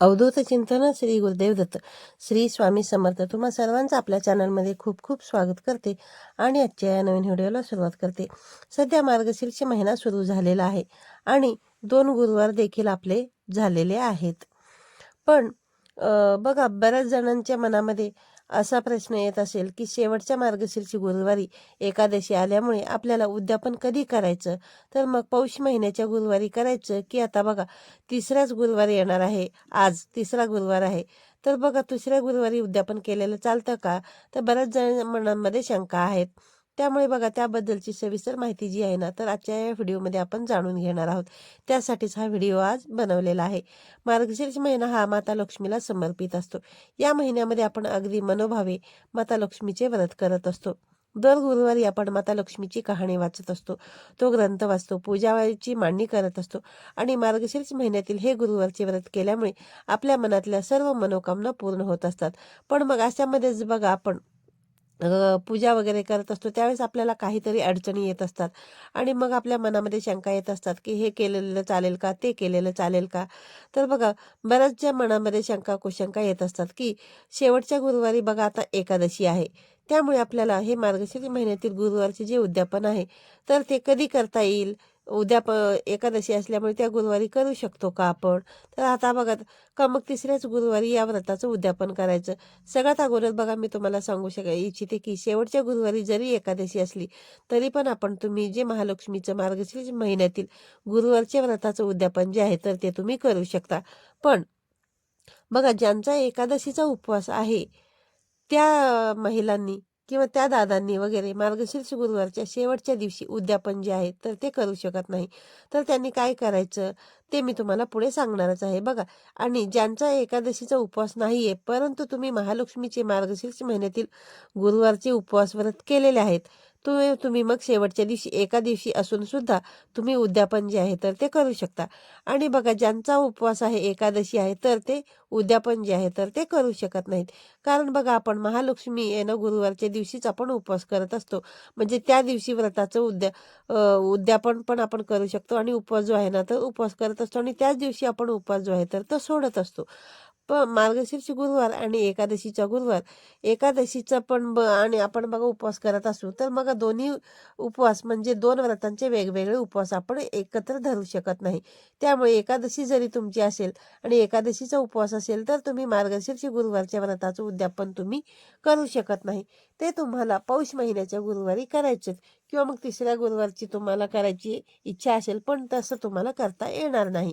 अवधूत चिंतन श्री गुरुदेव दत्त. श्री स्वामी समर्थ. तुम्हा सर्वांचं आपल्या चॅनलमध्ये खूप खूप स्वागत करते आणि आजच्या या नवीन व्हिडिओला सुरुवात करते. सध्या मार्गशीर्ष महिना सुरू झालेला आहे आणि दोन गुरुवार देखील आपले झालेले आहेत. पण बघा बऱ्याच जणांच्या मनामध्ये असा प्रश्न येत असेल की शेवटच्या मार्गशीर्ष गुरुवारी एकादशी आल्यामुळे आपल्याला उद्यापन कधी करायचं? तर मग पौष महिन्याच्या गुरुवारी करायचं की आता बघा तिसऱ्याच गुरुवारी येणार आहे. आज तिसरा गुरुवार आहे. तर बघा दुसऱ्या गुरुवारी उद्यापन केलेलं चालतं का? तर बऱ्याच जण मनांमध्ये शंका आहेत. त्यामुळे बघा त्याबद्दलची सविस्तर माहिती जी आहे ना तर आजच्या या व्हिडिओमध्ये आपण जाणून घेणार आहोत. त्यासाठीच हा व्हिडिओ आज बनवलेला आहे. मार्गशीर्ष महिना हा माता लक्ष्मीला समर्पित असतो. या महिन्यामध्ये आपण अगदी मनोभावे माता लक्ष्मीचे व्रत करत असतो. दर गुरुवारी आपण माता लक्ष्मीची कहाणी वाचत असतो. तो ग्रंथ वाचतो पूजाची मांडणी करत असतो आणि मार्गशीर्ष महिन्यातील हे गुरुवारचे व्रत केल्यामुळे आपल्या मनातल्या सर्व मनोकामना पूर्ण होत असतात. पण मग अशामध्येच बघा आपण पूजा वगैरे करत असतो त्यावेळेस आपल्याला काहीतरी अडचणी येत असतात. आणि मग आपल्या मनामध्ये शंका येत असतात की हे केलेलं चालेल का ते केलेलं चालेल का? तर बघा बऱ्याचशा मनामध्ये शंका कुशंका येत असतात की शेवटच्या गुरुवारी बघा आता एकादशी आहे. त्यामुळे आपल्याला हे मार्गशीर्ष महिन्यातील गुरुवारचे जे उद्यापन आहे तर ते कधी करता येईल? उद्याप एकादशी असल्यामुळे त्या गुरुवारी करू शकतो का आपण? तर आता बघा का मग तिसऱ्याच गुरुवारी या व्रताचं उद्यापन करायचं? सगळ्यात अगोदर बघा मी तुम्हाला सांगू शक इच्छिते की शेवटच्या गुरुवारी जरी एकादशी असली तरी पण आपण तुम्ही जे महालक्ष्मीचं मार्गशीर्ष महिन्यातील गुरुवारच्या व्रताचं उद्यापन जे आहे तर ते तुम्ही करू शकता. पण बघा ज्यांचा एकादशीचा उपवास आहे त्या महिलांनी किंवा त्या दादांनी वगैरे मार्गशीर्ष गुरुवारच्या शेवटच्या दिवशी उद्यापन जे आहे तर ते करू शकत नाही. तर त्यांनी काय करायचं? ते मी तुम्हाला पुढे सांगणारच आहे. बघा आणि ज्यांचा एकादशीचा उपवास नाही आहे परंतु तुम्ही महालक्ष्मीचे मार्गशीर्ष महिन्यातील गुरुवारचे उपवास व्रत केलेले आहेत तुम्ही तुम्ही मग शेवटच्या दिवशी एका दिवशी असून सुद्धा तुम्ही उद्यापन जे आहे तर ते करू शकता. आणि बघा ज्यांचा उपवास आहे एकादशी आहे तर ते उद्यापन जे आहे तर ते करू शकत नाहीत. कारण बघा आपण महालक्ष्मी येणं गुरुवारच्या दिवशीच आपण उपवास करत असतो. म्हणजे त्या दिवशी व्रताचं उद्या उद्यापन पण आपण करू शकतो. आणि उपवास जो आहे ना तर उपवास करत असतो. आणि त्याच दिवशी आपण उपवास जो आहे तर तो सोडत असतो. पण मार्गशीर्ष गुरुवार आणि एकादशीचा गुरुवार. एकादशीचा पण ब आणि आपण बघा उपवास करत असू तर मग दोन्ही उपवास म्हणजे दोन व्रतांचे वेगवेगळे उपवास आपण एकत्र धरू शकत नाही. त्यामुळे एकादशी जरी तुमची असेल आणि एकादशीचा उपवास असेल तर तुम्ही मार्गशीर्ष गुरुवारच्या व्रताचं उद्यापन तुम्ही करू शकत नाही. ते तुम्हाला पौष महिन्याच्या गुरुवारी करायचेच किंवा मग तिसऱ्या गुरुवारची तुम्हाला करायची इच्छा असेल पण तसं तुम्हाला करता येणार नाही.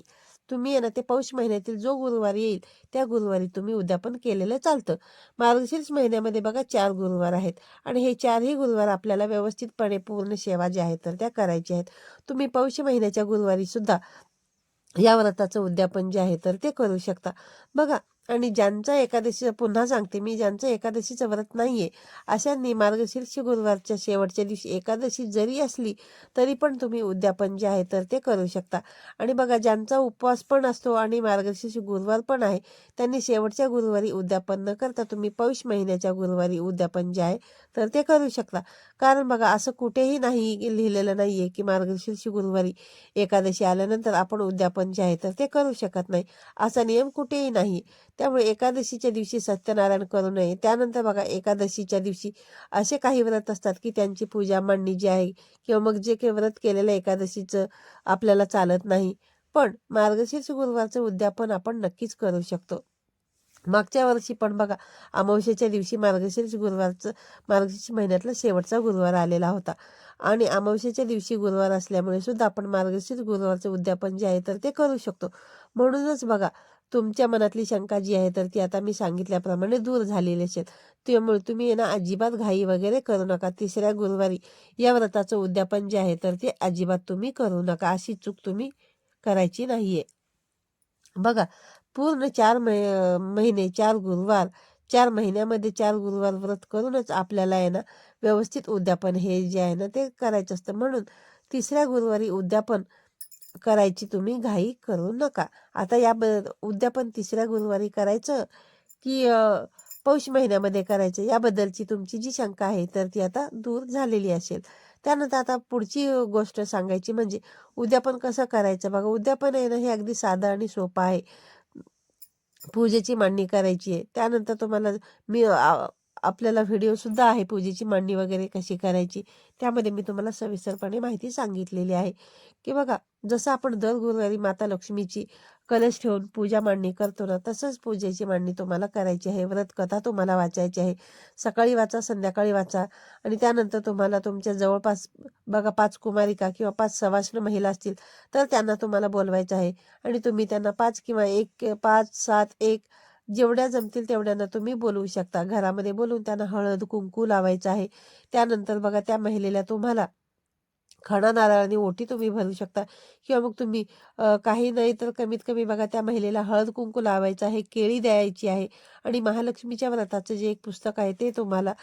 तुम्ही आहे ना ते पौष महिन्यातील जो गुरुवार येईल त्या गुरुवारी तुम्ही उद्यापन केलेलं चालतं. मार्गशीर्ष महिन्यामध्ये बघा चार गुरुवार आहेत आणि हे चारही गुरुवार आपल्याला व्यवस्थितपणे पूर्ण सेवा ज्या आहेत तर त्या करायच्या आहेत. तुम्ही पौष महिन्याच्या गुरुवारी सुद्धा या व्रताचं उद्यापन जे आहे तर ते करू शकता. बघा आणि ज्यांचा एकादशीचं पुन्हा सांगते मी ज्यांचं एकादशीचं व्रत नाही आहे अशांनी मार्गशीर्ष गुरुवारच्या शेवटच्या दिवशी एकादशी जरी असली तरी पण तुम्ही उद्यापन जे आहे तर ते करू शकता. आणि बघा ज्यांचा उपवास पण असतो आणि मार्गशीर्ष गुरुवार पण आहे त्यांनी शेवटच्या गुरुवारी उद्यापन न करता तुम्ही पौष महिन्याच्या गुरुवारी उद्यापन जे आहे तर ते करू शकता. कारण बघा असं कुठेही नाही लिहिलेलं नाही आहे की मार्गशीर्ष गुरुवारी एकादशी आल्यानंतर आपण उद्यापन जे आहे तर ते करू शकत नाही. असा नियम कुठेही नाही. त्यामुळे एकादशीच्या दिवशी सत्यनारायण करू नये. त्यानंतर बघा एकादशीच्या दिवशी असे काही व्रत असतात की त्यांची पूजा मांडणी जी आहे किंवा मग जे काही व्रत केलेलं एकादशीचं आपल्याला चालत नाही. पण मार्गशीर्ष गुरुवारचं उद्यापन आपण नक्कीच करू शकतो. मागच्या वर्षी पण बघा अमावस्येच्या दिवशी मार्गशीर्ष गुरुवारचं मार्गशीर्ष महिन्यातला शेवटचा गुरुवार आलेला होता. आणि अमावस्येच्या दिवशी गुरुवार असल्यामुळे सुद्धा आपण मार्गशीर्ष गुरुवारचं उद्यापन जे आहे तर ते करू शकतो. म्हणूनच बघा तुमच्या मनातली शंका जी आहे तर ती आता मी सांगितल्याप्रमाणे दूर झालेली असेल. त्यामुळे तुम्ही आहे ना अजिबात घाई वगैरे करू नका. तिसऱ्या गुरुवारी या व्रताचं उद्यापन जे आहे तर ते अजिबात तुम्ही करू नका. अशी चूक तुम्ही करायची नाहीये. बघा पूर्ण चार महि- महिने चार गुरुवार चार महिन्यामध्ये चार गुरुवार व्रत करूनच आपल्याला आहे ना व्यवस्थित उद्यापन हे जे आहे ना ते करायचं असतं. म्हणून तिसऱ्या गुरुवारी उद्यापन करायची तुम्ही घाई करू नका. आता या ब- उद्यापन तिसऱ्या गुरुवारी करायचं की पौष महिन्यामध्ये करायचं. याबद्दलची तुमची जी शंका आहे तर ती आता दूर झालेली असेल. त्यानंतर आता पुढची गोष्ट सांगायची म्हणजे उद्यापन कसं करायचं? बघा उद्यापन आहे ना हे अगदी साधं आणि सोपं आहे. पूजेची मांडणी करायची आहे. त्यानंतर तुम्हाला मी आपल्याला व्हिडिओसुद्धा आहे पूजेची मांडणी वगैरे कशी करायची? त्यामध्ये मी तुम्हाला सविस्तरपणे माहिती सांगितलेली आहे. की बघा जसं आपण दर गुरुवारी माता लक्ष्मीची कलश ठेवून पूजा मांडणी करतो ना तसंच पूजेची मांडणी तुम्हाला करायची आहे. व्रत कथा तुम्हाला वाचायची आहे. सकाळी वाचा संध्याकाळी वाचा आणि त्यानंतर तुम्हाला तुमच्या जवळपास बघा पाच कुमारिका किंवा पाच सवाष्ण महिला असतील तर त्यांना तुम्हाला बोलवायचं आहे. आणि तुम्ही त्यांना पाच किंवा एक पाच सात एक जेवढ्या जमतील तेवढ्यांना तुम्ही बोलवू शकता. घरामध्ये बोलवून त्यांना हळद कुंकू लावायचं आहे. त्यानंतर बघा त्या महिलेला तुम्हाला खणा नारळाने ओटी तुम्ही भरू शकता. किंवा मग तुम्ही काही नाही तर कमीत कमी बघा त्या महिलेला हळद कुंकू लावायचं आहे केळी द्यायची आहे आणि महालक्ष्मीच्या व्रताचं जे एक पुस्तक आहे ते तुम्हाला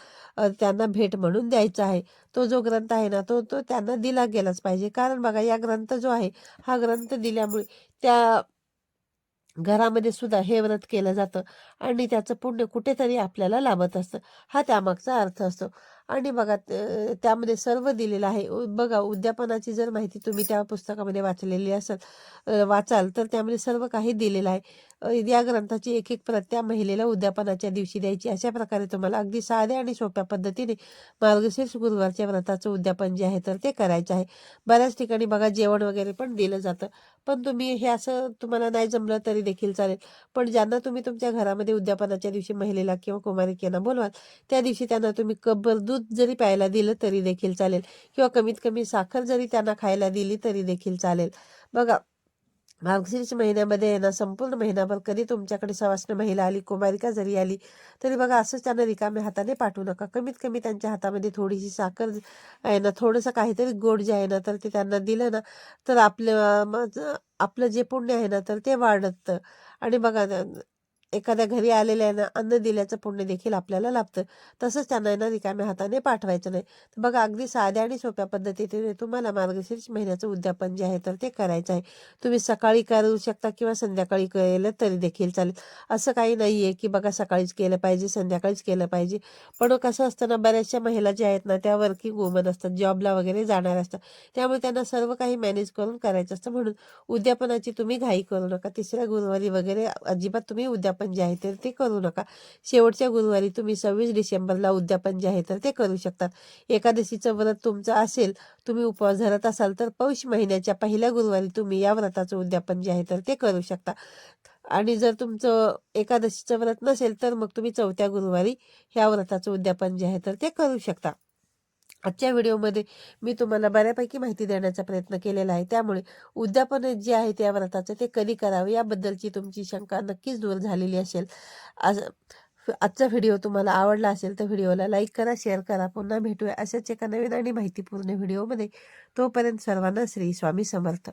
त्यांना भेट म्हणून द्यायचं आहे. तो जो ग्रंथ आहे ना तो तो त्यांना दिला गेलाच पाहिजे. कारण बघा या ग्रंथ जो आहे हा ग्रंथ दिल्यामुळे त्या घरामध्ये सुद्धा हे व्रत केलं जातं आणि त्याचं पुण्य कुठेतरी आपल्याला लाभत असतं. हा त्यामागचा अर्थ असतो. आणि बघा त्यामध्ये सर्व दिलेलं आहे. बघा उद्यापनाची जर माहिती तुम्ही त्या पुस्तकामध्ये वाचलेली असेल वाचाल तर त्यामध्ये सर्व काही दिलेलं आहे. या ग्रंथाची एक एक प्रत त्या महिलेला उद्यापनाच्या दिवशी द्यायची. अशा प्रकारे तुम्हाला अगदी साध्या आणि सोप्या पद्धतीने मार्गशीर्ष गुरुवारच्या व्रताचं उद्यापन जे आहे तर ते करायचं आहे. बऱ्याच ठिकाणी बघा जेवण वगैरे पण दिलं जातं. पण तुम्ही हे असं तुम्हाला नाही जमलं तरी देखील चालेल. पण ज्यांना तुम्ही तुमच्या घरामध्ये उद्यापनाच्या दिवशी महिलेला किंवा कुमारिकेला बोलवाल त्या दिवशी त्यांना तुम्ही कब्बर दूध जरी प्यायला दिलं तरी देखील चालेल किंवा कमीत कमी साखर जरी त्यांना खायला दिली तरी देखील चालेल. बघा मार्गशीर्ष महिन्यामध्ये आहे ना संपूर्ण महिनाभर कधी तुमच्याकडे सवाष्ण महिला आली कुमारिका जरी आली तरी बघा असंच त्यांना रिकाम्या हाताने पाठवू नका. कमीत कमी त्यांच्या हातामध्ये थोडीशी साखर आहे ना थोडंसं काहीतरी गोड जे आहे ना तर ते त्यांना दिलं ना तर आपलं आपलं जे पुण्य आहे ना तर ते वाढतं. आणि बघा एखाद्या घरी आलेल्यांना अन्न दिल्याचं पुण्य देखील आपल्याला लाभतं. तसंच त्यांना यांना ना रिकाम्या हाताने पाठवायचं नाही. तर बघा अगदी साध्या आणि सोप्या पद्धतीने तुम्हाला मार्गशीर्ष महिन्याचं उद्यापन जे आहे तर ते करायचं आहे. तुम्ही सकाळी करू शकता किंवा संध्याकाळी केलं तरी देखील चालेल. असं काही नाही आहे की बघा सकाळीच केलं पाहिजे संध्याकाळीच केलं पाहिजे. पण कसं असतं ना बऱ्याचशा महिला ज्या आहेत ना त्या वर्किंग वुमन असतात जॉबला वगैरे जाणार असतात. त्यामुळे त्यांना सर्व काही मॅनेज करून करायचं असतं म्हणून उद्यापनाची तुम्ही घाई करू नका. तिसऱ्या गुरुवारी वगैरे अजिबात तुम्ही उद्यापन उद्यापन जे आहे तर ते करू नका. शेवटच्या गुरुवारी तुम्ही सव्वीस डिसेंबरला उद्यापन जे आहे तर ते करू शकतात एकादशीचं व्रत तुमचं असेल तुम्ही उपवास धरत असाल तर पौष महिन्याच्या पहिल्या गुरुवारी तुम्ही या व्रताचं उद्यापन जे आहे तर ते करू शकता. आणि जर तुमचं एकादशीचं व्रत नसेल तर मग तुम्ही चौथ्या गुरुवारी ह्या व्रताचं उद्यापन जे आहे तर ते करू शकता. आजच्या व्हिडिओमध्ये मी तुम्हाला बऱ्यापैकी माहिती देण्याचा प्रयत्न केलेला आहे. त्यामुळे उद्यापन जे आहे त्या व्रताचं ते कधी करावे याबद्दलची तुमची शंका नक्कीच दूर झालेली असेल. आज आजचा व्हिडिओ तुम्हाला आवडला असेल तर व्हिडिओला लाईक करा शेअर करा. पुन्हा भेटूया अशाच एका नवीन आणि माहितीपूर्ण व्हिडिओमध्ये. तोपर्यंत सर्वांना श्री स्वामी समर्थ.